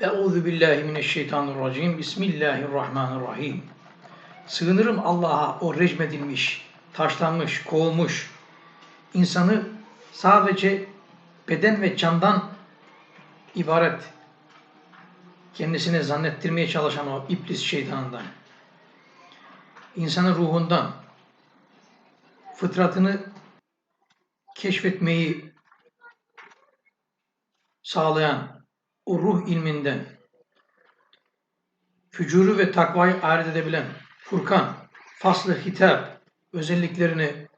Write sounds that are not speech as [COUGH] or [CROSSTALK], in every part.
Euzu billahi mineşşeytanirracim. Bismillahirrahmanirrahim. Sığınırım Allah'a o recmedilmiş, taşlanmış, kovulmuş insanı sadece beden ve candan ibaret kendisini zannettirmeye çalışan o iblis şeytanından, insanın ruhundan, fıtratını keşfetmeyi sağlayan o ruh ilminden, fücuru ve takvayı ayırt edebilen Furkan, faslı hitap özelliklerini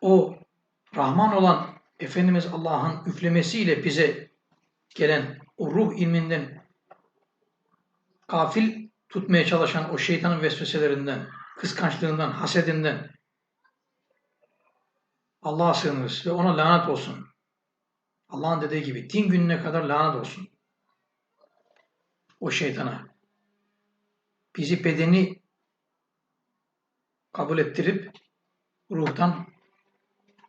o Rahman olan Efendimiz Allah'ın üflemesiyle bize gelen o ruh ilminden gafil tutmaya çalışan o şeytanın vesveselerinden, kıskançlığından, hasedinden Allah'a sığınırız ve ona lanet olsun. Allah'ın dediği gibi din gününe kadar lanet olsun. O şeytana. Bizi bedeni kabul ettirip ruhtan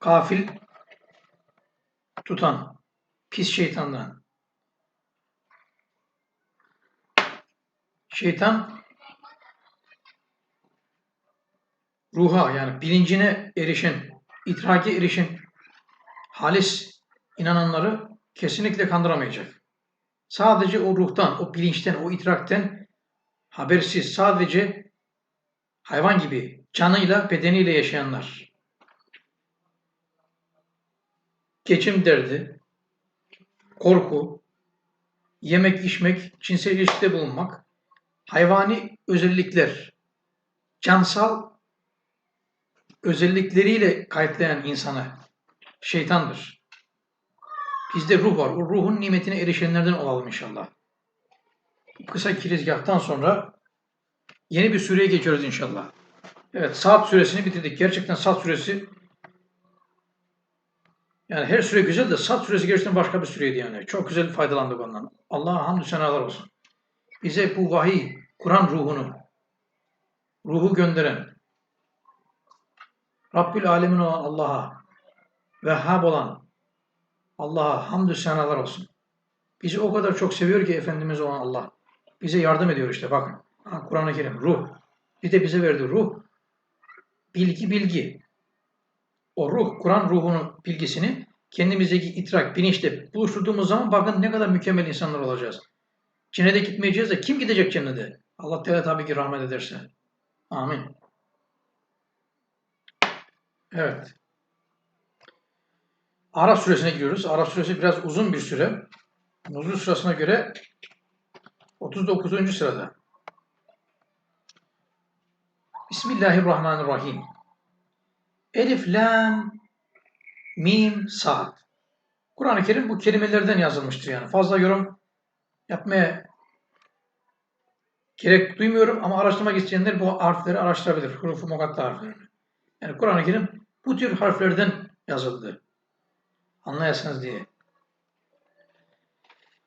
gafil tutan pis şeytandan. Şeytan ruha yani bilincine erişen, idrake erişen halis inananları kesinlikle kandıramayacak. Sadece o ruhtan, o bilinçten, o idrakten habersiz, sadece hayvan gibi canıyla, bedeniyle yaşayanlar. Geçim derdi, korku, yemek, içmek, cinsel ilişkide bulunmak, hayvani özellikler, cansal özellikleriyle kayıtlayan insanı şeytandır. Bizde ruh var. O ruhun nimetine erişenlerden olalım inşallah. Bu kısa girizgahtan sonra yeni bir süreye geçiyoruz inşallah. Evet, Saat suresini bitirdik. Gerçekten Saat suresi yani her süre güzel de Saat suresi gerçekten başka bir süreydi yani. Çok güzel faydalandık ondan. Allah'a hamdü senalar olsun. Bize bu vahiy, Kur'an ruhunu, ruhu gönderen, Rabbül Alemin olan Allah'a, Vehhab olan Allah'a hamdü senalar olsun. Bizi o kadar çok seviyor ki Efendimiz olan Allah. Bize yardım ediyor işte bakın. Kur'an-ı Kerim ruh. Bir de bize verdi ruh. Bilgi bilgi. O ruh, Kur'an ruhunun bilgisini kendimizdeki idrak, bilinçle buluşturduğumuz zaman bakın ne kadar mükemmel insanlar olacağız. Cennete gitmeyeceğiz de kim gidecek cennete? Allah Teala tabii ki rahmet ederse. Amin. Evet. Araf suresine giriyoruz. Araf suresi biraz uzun bir süre. Nuzul sırasına göre 39. sırada. Bismillahirrahmanirrahim. Elif, Lam, Mim, Sad. Kur'an-ı Kerim bu kelimelerden yazılmıştır yani. Fazla yorum yapmaya gerek duymuyorum ama araştırmak isteyenler bu harfleri araştırabilir. Hurufu mukatta harflerini. Yani Kur'an-ı Kerim bu tür harflerden yazıldı anlayasınız diye.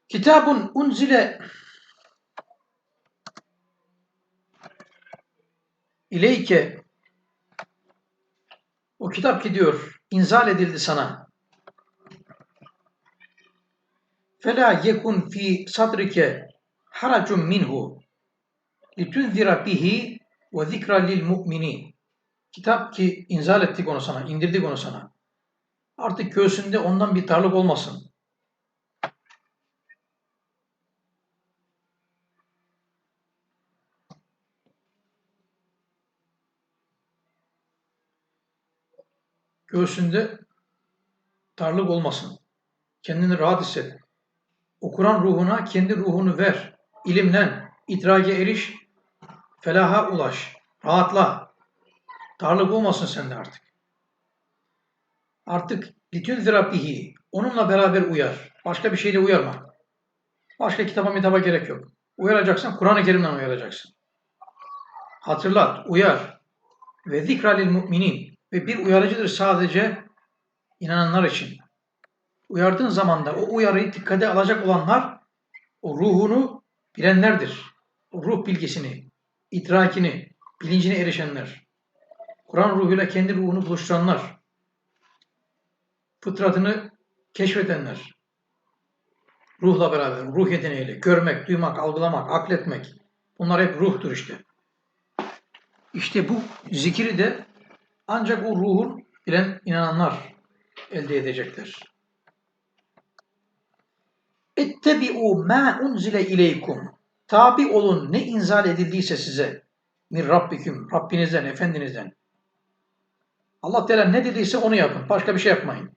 Kitabun unzile ileyke o kitap gidiyor, inzal edildi sana. Fela yekun fi sadrike haracun minhu litunzira bihi ve zikra lil mu'minin. Kitap ki inzal ettik onu sana, indirdik onu sana. Artık göğsünde ondan bir darlık olmasın. Göğsünde darlık olmasın. Kendini rahat hisset. O Kur'an ruhuna kendi ruhunu ver. İlimlen, idrake eriş, felaha ulaş. Rahatla. Darlık olmasın sende artık. Artık litün zirabihi. Onunla beraber uyar. Başka bir şeyle uyarma. Başka kitaba mitaba gerek yok. Uyaracaksan Kur'an-ı Kerim'den uyaracaksın. Hatırlat, uyar. Ve zikra lil müminin. Ve bir uyarıcıdır sadece inananlar için. Uyardığın zaman da o uyarıyı dikkate alacak olanlar o ruhunu bilenlerdir. O ruh bilgisini, idrakini, bilincine erişenler. Kur'an ruhuyla kendi ruhunu buluşturanlar fıtratını keşfedenler. Ruhla beraber, ruh yeteneğiyle, görmek, duymak, algılamak, akletmek. Bunlar hep ruhtur işte. İşte bu zikri de ancak o ruhun bilen inananlar elde edecekler. Ettebi'u ma unzile ileykum. Tabi olun ne inzal edildiyse size. Min Rabbiküm, Rabbinizden, Efendinizden. Allah Teala ne dediyse onu yapın. Başka bir şey yapmayın.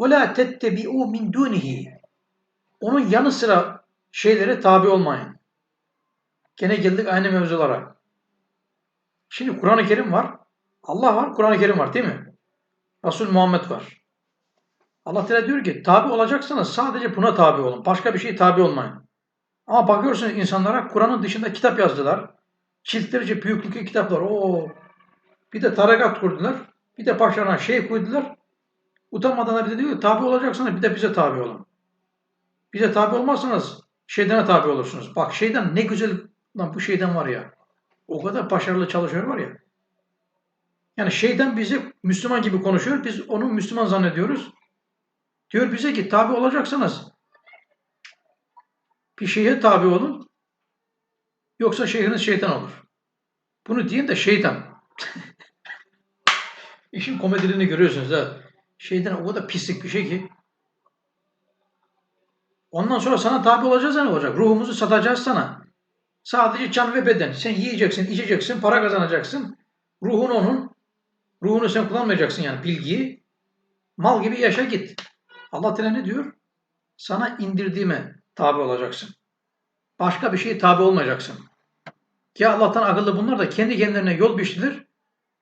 La tettebi'u min dunihi. Onun yanı sıra şeylere tabi olmayın. Gene geldik aynı mevzulara. Şimdi Kur'an-ı Kerim var. Allah var, Kur'an-ı Kerim var değil mi? Resul Muhammed var. Allah Teala diyor ki tabi olacaksanız sadece buna tabi olun. Başka bir şey tabi olmayın. Ama bakıyorsunuz insanlara Kur'an'ın dışında kitap yazdılar. Çiftlerce büyüklükte kitaplar. Oo. Bir de tarakat kurdular. Bir de başlarına şey koydular. Utanmadan de diyor tabi olacaksanız bir de bize tabi olun. Bize tabi olmazsanız şeytana tabi olursunuz. Bak şeyden ne güzel lan bu şeyden var ya. O kadar başarılı çalışıyor var ya. Yani şeyden bizi Müslüman gibi konuşuyor. Biz onu Müslüman zannediyoruz. Diyor bize ki tabi olacaksanız bir şeye tabi olun. Yoksa şeyhiniz şeytan olur. Bunu diyen de şeytan. [LAUGHS] İşin komediliğini görüyorsunuz ha. Şeytan o kadar pislik bir şey ki. Ondan sonra sana tabi olacağız ne olacak? Ruhumuzu satacağız sana. Sadece can ve beden. Sen yiyeceksin, içeceksin, para kazanacaksın. Ruhun onun. Ruhunu sen kullanmayacaksın yani bilgiyi. Mal gibi yaşa git. Allah Teala ne diyor? Sana indirdiğime tabi olacaksın. Başka bir şeye tabi olmayacaksın. Ki Allah'tan akıllı bunlar da kendi kendilerine yol biçtiler.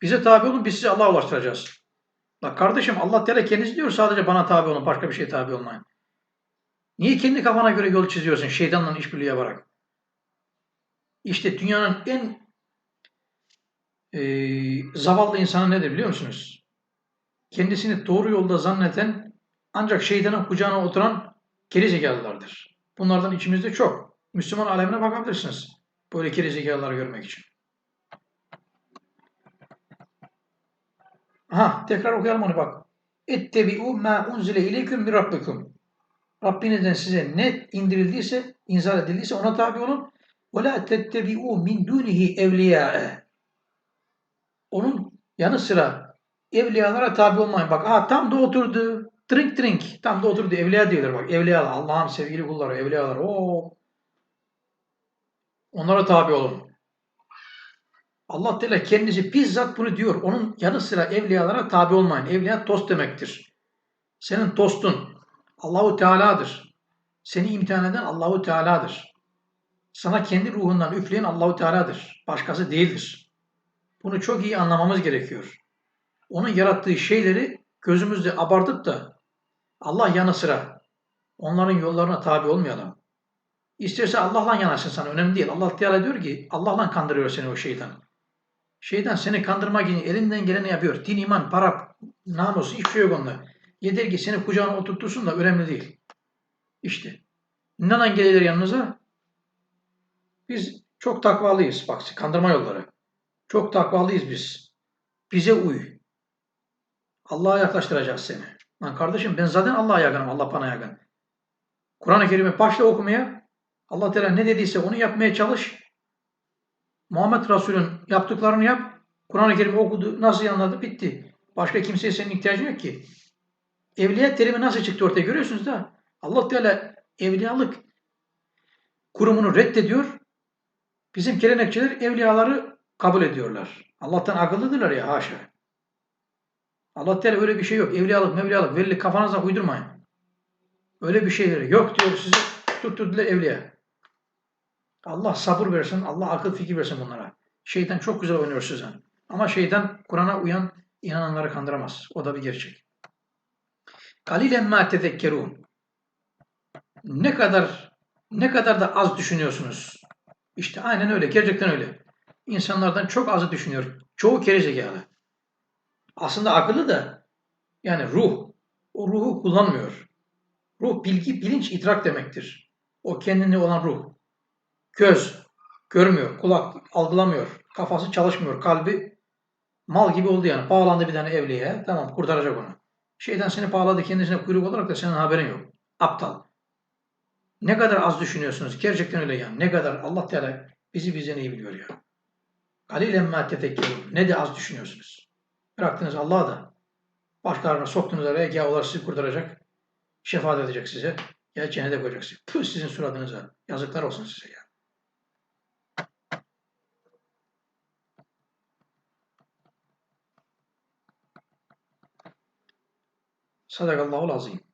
Bize tabi olun biz sizi Allah'a ulaştıracağız. Bak kardeşim Allah Teala kendisi diyor sadece bana tabi olun başka bir şeye tabi olmayın. Niye kendi kafana göre yol çiziyorsun şeytanla işbirliği yaparak? İşte dünyanın en e, zavallı insanı nedir biliyor musunuz? Kendisini doğru yolda zanneden ancak şeytanın kucağına oturan geri zekalılardır. Bunlardan içimizde çok. Müslüman alemine bakabilirsiniz. Böyle geri zekalıları görmek için. Aha tekrar okuyalım onu bak. Ettebi'u ma unzile ileyküm mi rabbikum. Rabbinizden size ne indirildiyse, inzal edildiyse ona tabi olun. Ve la tettebi'u min dunihi evliya'e. Onun yanı sıra evliyalara tabi olmayın. Bak aha tam da oturdu. Drink drink. Tam da oturdu. Evliya diyorlar bak. Evliyalar. Allah'ın sevgili kulları. Evliyalar. Oo. Onlara tabi olun. Allah Teala kendisi bizzat bunu diyor. Onun yanı sıra evliyalara tabi olmayın. Evliya tost demektir. Senin tostun Allahu Teala'dır. Seni imtihan eden Allahu Teala'dır. Sana kendi ruhundan üfleyen Allahu Teala'dır. Başkası değildir. Bunu çok iyi anlamamız gerekiyor. Onun yarattığı şeyleri gözümüzde abartıp da Allah yanı sıra onların yollarına tabi olmayalım. İsterse Allah'la yanaşsın sana önemli değil. Allah Teala diyor ki Allah'la kandırıyor seni o şeytan. Şeytan seni kandırmak için elinden geleni yapıyor. Din, iman, para, namus hiçbir şey yok onda. Yeter ki seni kucağına oturtursun da önemli değil. İşte. Neden gelir yanınıza? Biz çok takvalıyız. Bak kandırma yolları. Çok takvalıyız biz. Bize uy. Allah'a yaklaştıracağız seni. Lan kardeşim ben zaten Allah'a yakınım. Allah bana yakın. Kur'an-ı Kerim'i başla okumaya. Allah Teala ne dediyse onu yapmaya çalış. Muhammed Resul'ün yaptıklarını yap. Kur'an-ı Kerim'i okudu. Nasıl anladı? Bitti. Başka kimseye senin ihtiyacın yok ki. Evliya terimi nasıl çıktı ortaya görüyorsunuz da. Allah Teala evliyalık kurumunu reddediyor. Bizim gelenekçiler evliyaları kabul ediyorlar. Allah'tan akıllıdırlar ya haşa. Allah Teala öyle bir şey yok. Evliyalık, mevliyalık, velilik kafanıza uydurmayın. Öyle bir şeyleri yok diyor size. Tutturdular evliya. Allah sabır versin, Allah akıl fikir versin bunlara. Şeytan çok güzel oynuyor size. Ama şeytan Kur'an'a uyan inananları kandıramaz. O da bir gerçek. Kalilen ma tezekkerun. Ne kadar ne kadar da az düşünüyorsunuz. İşte aynen öyle. Gerçekten öyle. İnsanlardan çok azı düşünüyor. Çoğu kere zekalı. Aslında akıllı da yani ruh. O ruhu kullanmıyor. Ruh bilgi, bilinç, idrak demektir. O kendine olan ruh. Göz görmüyor, kulak algılamıyor, kafası çalışmıyor, kalbi mal gibi oldu yani. Bağlandı bir tane evliye. Tamam kurtaracak onu. Şeytan seni bağladı kendisine kuyruk olarak da senin haberin yok. Aptal. Ne kadar az düşünüyorsunuz. Gerçekten öyle yani. Ne kadar Allah Teala bizi bizden iyi biliyor ya. Kalilen ma tefekkerun. Ne de az düşünüyorsunuz. Bıraktınız Allah'a da. Başkalarına soktunuz araya. Ya onlar sizi kurtaracak. Şefaat edecek size. Ya cennete koyacak sizi. Püh sizin suratınıza. Yazıklar olsun size ya. صدق الله العظيم.